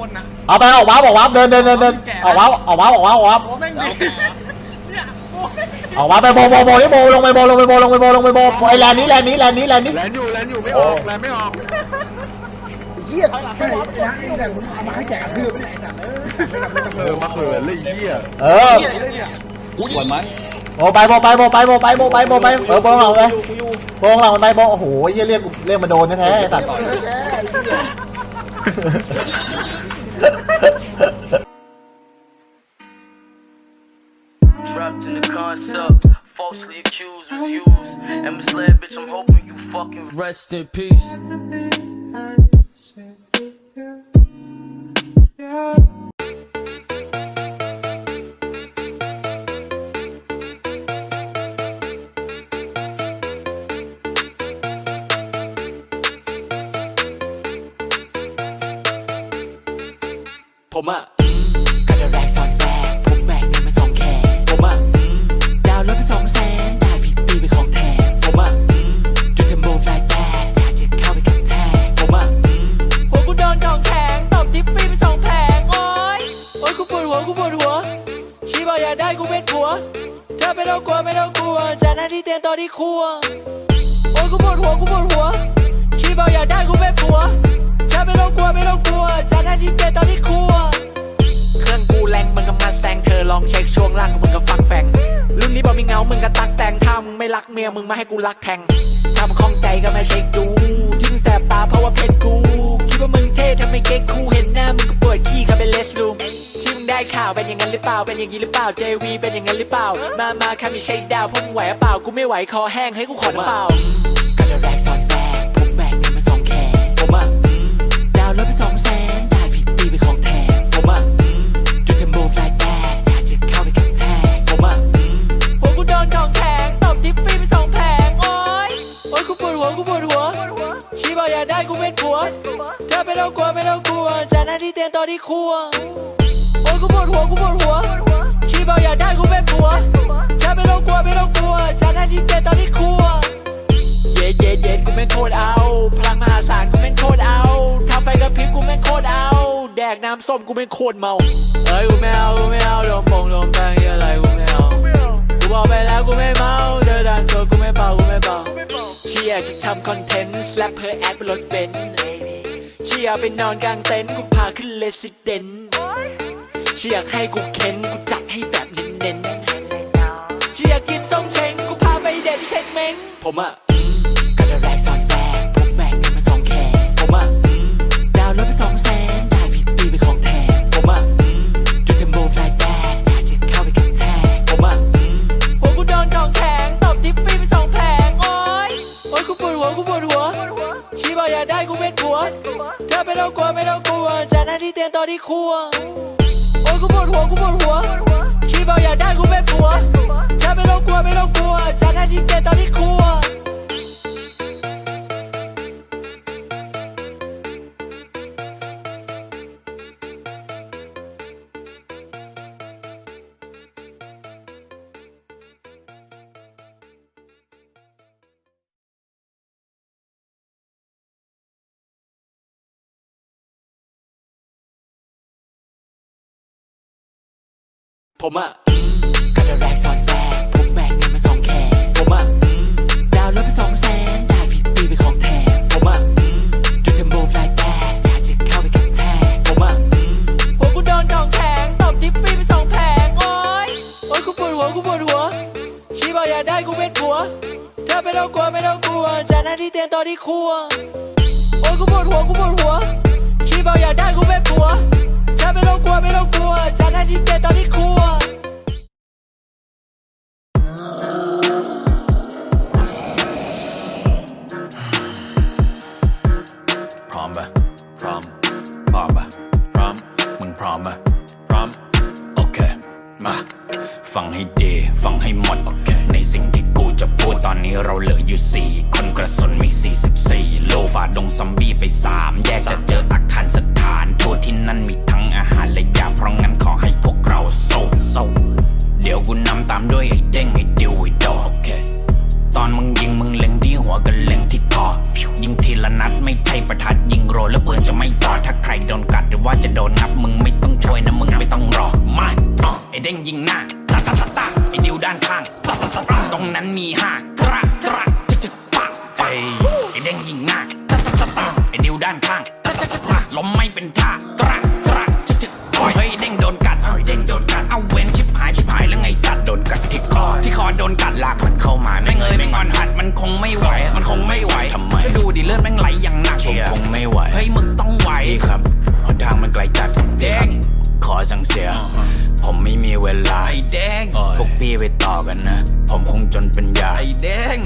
บนนะเอาไปออกว้าวออกว้าวเดินเดินเดินเดินออกว้าวออกว้าวออกว้าวออกว้าวโอ้แม่งเอาดิแกะเนี่ยโอ้ยออกว้าวไปโบโบโบนี่โบลงไปโบลงไปโบลงไปโบลงไปโบไอ้แลนนี้แลนนี้แลนนี้แลนนี้แลนอยู่แลนอยู่ไม่ออกแลนไม่ออกเหี้ยถอยหลังไปไอ้วะนะไอ้แต่ผมเอามาให้แจกกระทืบไม่ได้ไอ้สัตว์เออไม่กลับไม่กลับเออมาเขินเลยไอ้เหี้ยเออกูยิงไหมโบไปโบไปโบไปโบไปโบไปโบไปเออโบหลังไปโบหลังมันไปโบโอ้โหเรียกเรียกเรียกมาโดนแท้ๆไอ้สัตว์ rest in peace. ผมอะก็จะแรกสอนแรกผมแบกเงินมาสองแขนผมอะดาวน์รถไปสองแสนได้ผิดตีไปของแถมผมอะ ต้องกลัวไม่ต้องกลัวจากหน้าที่เตียนตอนที่ครัวโอ๊ยกูปวดหัวกูปวดหัวชีบอกอยากได้กูเป็นผัวเธอไม่ต้องกลัวไม่ต้องกลัวจากหน้าที่เตียนตอนที่ครัวเครื่องกูแรงมึงกับมาแตงเธอลองเช็คช่วงล่างมึงกับฟังแฟงรุ่นนี้บอกมีเงามึงกับตักแต่งถ้ามึงไม่รักเมียมึงมาให้กูรักแทงถ้ามึงคล่องใจก็มาเช็คดูที่มึงแสบตาเพราะว่าเพชรกูคิดว่ามึงเท่ทำไมเก๊กคู่เห็นหน้ามึงก็ปวดขี้ครับเป็นเลสรูม ได้ข่าวเป็นอย่างนั้นหรือเปล่า เป็นอย่างนี้หรือเปล่า JV เป็นอย่างนั้นหรือเปล่า มามาค่ะมีเช็คดาวพวกมึงไหวหรือเปล่า กูไม่ไหวคอแห้งให้กูขอน้ำเปล่าก็จะแรกสอนแรกผมแบกเงินมาสองแขนผมอะดาวน์รถไปสองแสนได้ผิดตีไปของแถมผมอะดูเทมโบแฟลตแบกอยากจะเข้าไปกับแทนผมอะหัวกูโดนของแข็งตบทิปฟรีไปสองแผงโอ๊ยโอ๊ยกูปวดหัวกูปวดหัวชีบอกอยากได้กูเป็นผัวเธอไม่ต้องกลัวไม่ต้องกลัวจากหน้าที่เตียนตอนที่ครัวโอ๊ยกูปวดหัวกูปวดหัวชีบอกอยากได้กูเป็นผัวเธอไม่ต้องกลัวไม่ต้องกลัวจากหน้าที่เตตอนที่ครัวเย็ดเย็ดเย็ดกูแม่โคตรเอา พลังมหาศาลกูแม่โคตรเอาทำไฟกระพริบกูแม่โคตรเอา แดกน้ำส้มกูแม่โคตรเมาเอ้ยกูไม่เอากูไม่เอาลมปงลมแปงอะไรกูไม่เอากูบอกไปแล้วกูไม่เมาเจอด่านตัวกูไม่เป่ากูไม่เป่าเชียร์จะทำคอนเทนต์แลปเพอแอดบนรถเบนซ์เชียร์ไปนอนกลางเต็นท์กูพาขึ้นเลสิเดนต์ เชียร์ให้กูเค้นกูจัดให้แบบเน้นๆเชียร์กินส้มเช้งกูพาไปเด็ดเช็คเม้งผมอะก็จะแรกสอนแรกผมแบกเงินมาสองแขนผมอะดาวน์รถไปสองแสนได้ผิดตีไปของแถมผมอะดูเทมโบแฟลตแบกอยากจะเข้าไปกับแทนผมอะหัวกูโดนของแข็งตบทิปฟรีไปสองแผงโอ๊ยโอ๊ยกูปวดหัวกูปวดหัวชีบอกอยากได้กูเป็นผัวเธอไม่ต้องกลัวไม่ต้องกลัวจากหน้าที่เตียนตอนที่ครัวโอ๊ยกูปวดหัวกูปวดหัวชีบอกอยากได้กูเป็นผัวเธอไม่ต้อง กลัวไม่ต้องกลัวจากหน้าที่เกตตอนที่ครั ผมอะก็จะแรกสอนแรกผมแบกเงินมาสองแขนผมอะดาวรถไปสองแสนได้ผิดตีไปของแถมผมอะดูเทมโบแฟลตแบกอยากจะเข้าไปกับแทนผมอะหัวกูโดนของแข็งตบทิปฟรีไปสองแผงโอ๊ยโอ๊ยกูปวดหัวกูปวดหัวชีบอกอยากได้กูเป็นผัวเธอไม่ต้องกลัวไม่ต้องกลัวจากหน้าที่เตียนตอนที่ครัวโอ๊ยกูปวดหัวกูปวดหัวชีบอกอยากได้กูเป็นผัว ไม่ต้องกลัวไม่ต้องกลัวจากหน้าที่เตียนตอนที่ครัวพร้อมปะพร้อมพร้อมปะพร้อมมึงพร้อมปะพร้อมโอเคมาฟังให้ดีฟังให้หมดในสิ่งที่กูจะพูดตอนนี้เราเหลืออยู่สี่คนกระสุนมี44โลฝ่าดงซอมบี้ไป3แยกจะเจออาคารสถานทั่วที่นั่นมี ตามด้วยไอ้เด้งไอ้ดิวไอ้ดอกตอนมึงยิงมึงเล็งที่หัวกันเล็งที่คอยิงทีละนัดไม่ใช่ประทัดยิงโรแล้วปืนจะไม่ต่อถ้าใครโดนกัดหรือว่าจะโดนงับมึงไม่ต้องช่วยนะมึงไม่ต้องรอมาไอเด้งยิงหน้าตาตาตาตาไอดิวด้านข้างตาตาตาตาตรงนั้นมีห้าตระตระจึกจึกปะไปไอเด้งยิงหน้าตาตาตาตาไอดิวด้านข้างตาตาตาตาล้มไม่เป็นท เสีย ผมไม่มีเวลา ไอ้แดงพวกพี่ไปต่อกันนะ ผมคง จนเป็นยาไอ้แดง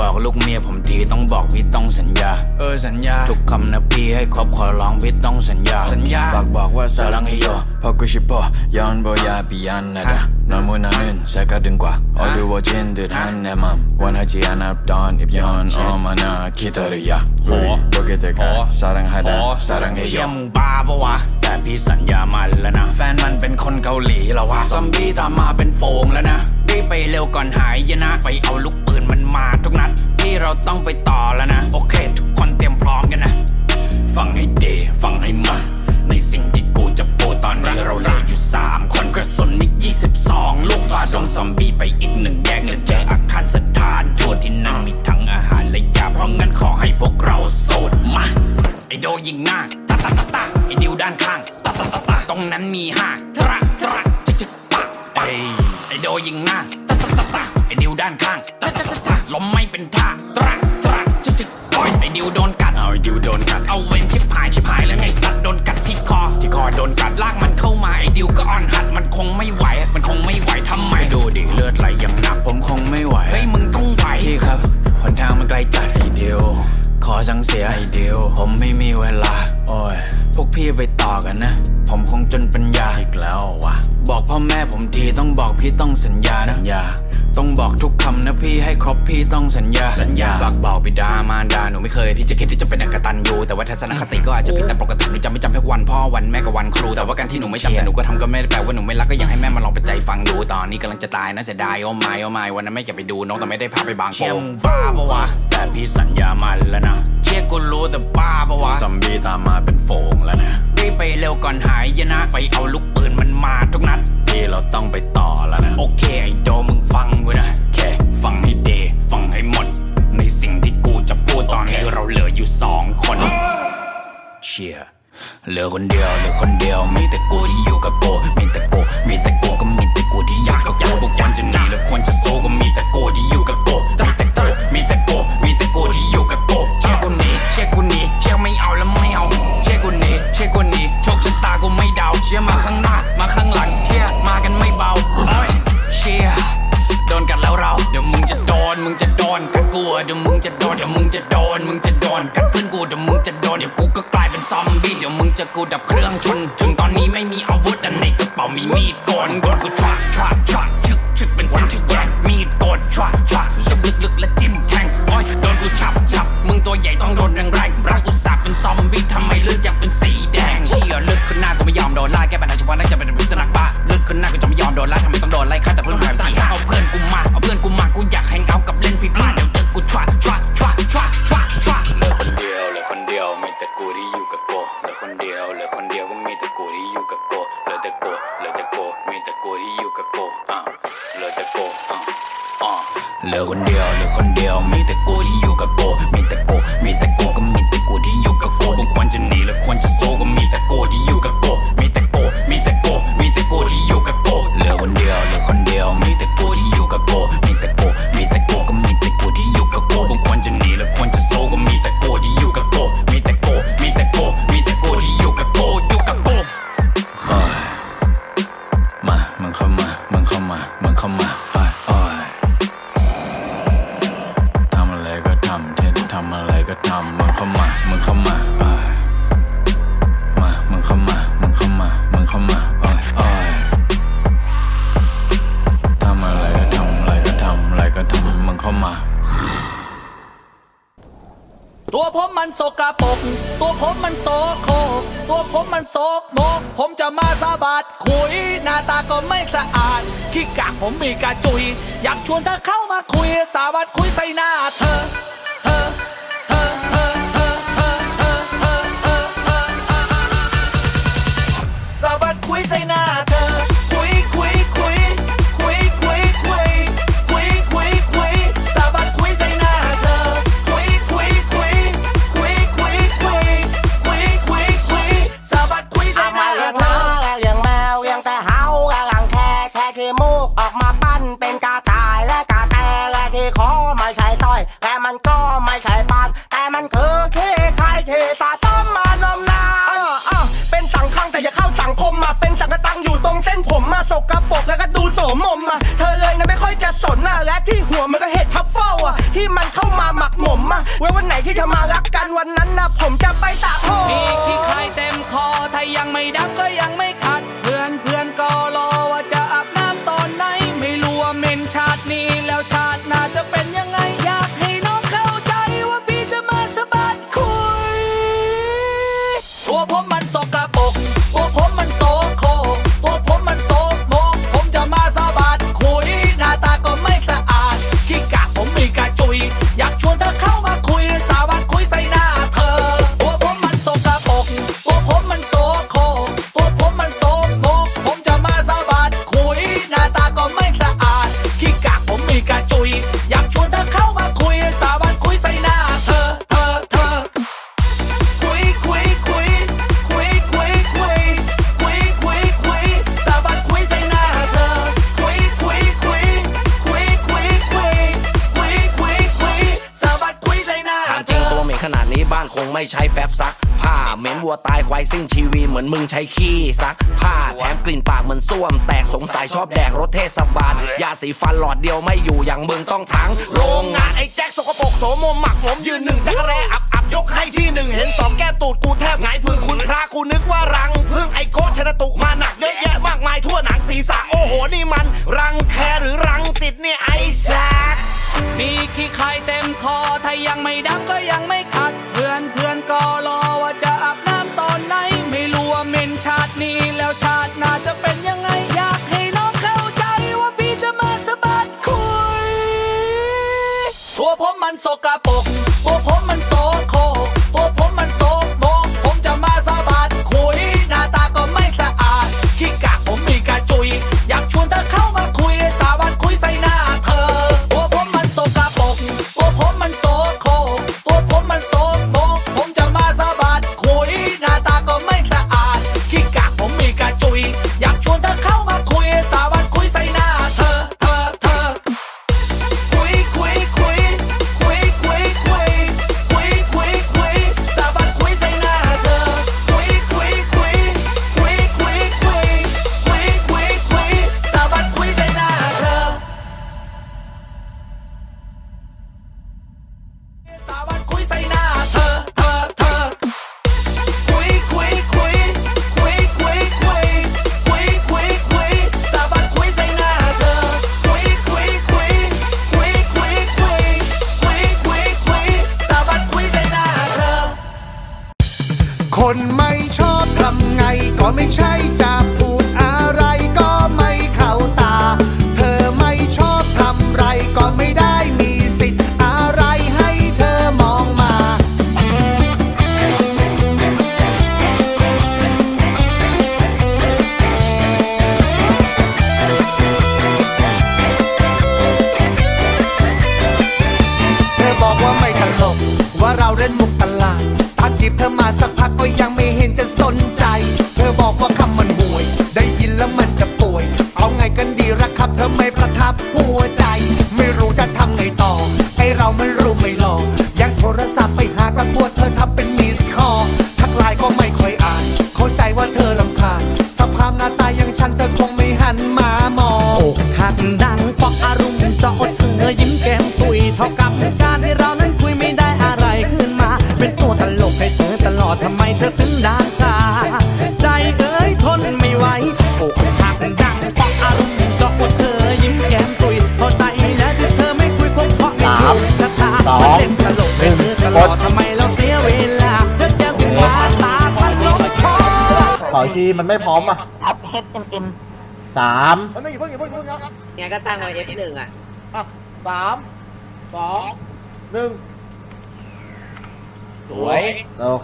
บอกลูกเมียผมทีต้องบอกพี่ต้องสัญญา เออสัญญา ทุกคำนะพี่ให้ครบขอร้องพี่ต้องสัญญา สัญญาฝากบอกว่าสารังให้โยพอกูชิปย้อนบอยาปียันนะดะนอนมือนานึนใส่กระดึงกว่าเอาดูว่าจินเดือดหันแนมัมวันให้จีอันอับดอนอิบย้อนออมานาคิดอะไรยาโหโบเกเตกาสารังให้ดะสารังให้โยเชี่ยมึงบ้าปะวะแต่พี่สัญญามันแล้วนะ แฟนมันเป็นคนเกาหลีแล้ววะซอมบี้ตามมาเป็นโฟงแล้วนะ ร็วก่อนหายยนะ ไปเอาลูกปืนมันมาทุกนัด ที่เราต้องไปต่อแล้วนะ โอเค ทุกคนเตรียมพร้อมกันนะ ฟังให้ดีฟังให้มันในสิ่งที่กูจะพูดตอนนี้เราเหลืออยู่3คนกระสุนมี 22 ลูกฟาดโดนซอมบี้ไปอีกหนึ่งแยกจะเจออาคารสถานทั่วที่นั่นมีทั้งอาหารและยาเพราะงั้นขอให้พวกเราสูดมาไอโดยิงหน้าตาตาตาตาไอดิวด้านข้างตาตาตาตาตรงนั้นมีห้าตระตระจึกจึกปะไปไอโดยิงหน้า วด้านข้างตาตาตาตาล้มไม่เป็นท่าตระตระจึกจึกปล่อยไอดิวโดนกัดเอาไอดิวโดนกัดเอาเวนชิบหายชิบหายแล้วไงสัตว์โดนกัดที่คอที่คอโดนกัดลากมันเข้ามาไอ้ดิวก็อ่อนหัดมันคงไม่ไหว มันคงไม่ไหวทำไมดูดิเลือดไหลอย่างหนักผมคงไม่ไหวเฮ้ยมึงต้องไหวพี่ครับหนทางมันไกลจัดไอเดียวขอสังเสียไอเดียวผมไม่มีเวลาโอ้ยพวกพี่ไปต่อกันนะ ผมคงจนปัญญาอีกแล้ววะบอกพ่อแม่ผมทีต้องบอกพี่ต้องสัญญานะสัญญา ต้องบอกทุกคำนะพี่ให้ครบพี่ต้องสัญญาสัญญาฝากบอกบิดามารดาหนูไม่เคยที่จะคิดที่จะเป็นอกตันยูแต่ว่าทัศนคติก็อาจจะผิดแต่ปกติหนูจำไม่จำแค่วันพ่อวันแม่กับวันครู แต่ว่าการที่หนูไม่จำแต่หนูก็ทำก็ไม่ได้แปลว่าหนูไม่รักก็อยากให้แม่มาลองไปใจฟังดูตอนนี้กำลังจะตายนะเสียดายโอ้ไม่โอ้ไม่วันนั้นแม่จะไปดูน้องแต่ไม่ได้พาไปบางโพงบ้าปะวะแต่พี่สัญญามันแล้วนะเชื่อกูรู้แต่บ้าปะวะซอมบี้ตามมาเป็นโฟงแล้วนะรีบไปเร็วก่อนหายยนะไปเอาลูกปืนมันมาทุกนัดพี่เราต้องไปต่อแล้วนะโอเคไอโดมึง เชียเหลือคนเดียวเหลือคนเดียวมีแต่กูที่อยู่กับกูมีแต่กูมีแต่กูก็มีแต่กูที่อยากกับกูทุกวันจะหนีแล้วควรจะสู้ กูดับเครื่องชน ถึงตอนนี้ไม่มีอาวุธแต่ในกระเป๋ามีมีดโกนกนกูชวักชวักชวักชึกชึกเป็นเส้นที่แยกมีดโกนชวักชวักจะลึกลึกและจิ้มแทงโอ้ยโดนกูฉับฉับมึงตัวใหญ่ต้องโดนแรง คนเดียวมีแต่กูที่อยู่กับกูำมึงเข้ามามึงเข้ามาอ้อยมามึงเข้ามามึงเข้ามามึงเข้ามาอ้อยอ้อยทำอะไรก็ทำอะไรก็ทำอะไรก็ทำมึงเข้ามา ตัวผมมันโสกปรกตัวผมมันโสโครกตัวผมมันโสกโมก ผมจะมาสาบาดคุย หน้าตาก็ไม่สะอาดขี้กากผมมีกระจุย อยากชวนเธอเข้ามาคุย สาบัดคุยใส่หน้าเธอานเคอเทครเทตาซ้มมานมนาเป็นสังคังแต่อย่าเข้าสังคมมาเป็นสังกตังอยู่ตรงเส้นผมมาสกกรกแล้วก็ดูโสมมมมาเธอเลยนะไม่ค่อยจะสนอะและที่หัวมันก็เห็ดทับเฝ้าอะที่มันเข้ามาหมักหมมมาะไว้วันไหนที่จะมารักกันวันนั้นนะผมจะไปสระผมมีขี้ใครเต็มคอถ้ายังไม่ดับก็ยังไม่างคงไม่ใช้แฟบซัก ผ้าเหม็นวัวตายควายสิ้นชีวีเหมือนมึงใช้ขี้ซัก ผ้าแถมกลิ่นปากเหมือนส้วม แตกสงสัยชอบแดกรถเทศบาลยาสีฟันหลอดเดียวไม่อยู่อย่างมึงต้องทั้งโรงงานไอ้แจ็คสกปรกโสมมหมักหมมยืนหนึ่งจักรแร้อับอับยกให้ที่หนึ่งเห็นสองแก้มตูดกูแทบไงพึ่งคุณพระกูนึกว่ารังพึ่งไอ้โคชนตุมาหนักเยอะแยะมากมายทั่วหนังศีรษะโอ้โหนี่มัน รังแคหรือรังสิทธิ์เนี่ยไอ้แซกมีขี้ใครเต็มคอถ้ายังไม่ดังก็ยังไม่ขัด そかぽ i'm apple. ีมันไม่พร้อมอะทับเฮดเต็มเต็มสามมันไม่อยู่เพิ่งอยู่เพิ่งเพิ่งนับนับเนี่ยก็ตั้งไว้ S หนึ่งอะสามสองหนึ่ง สวย โอเค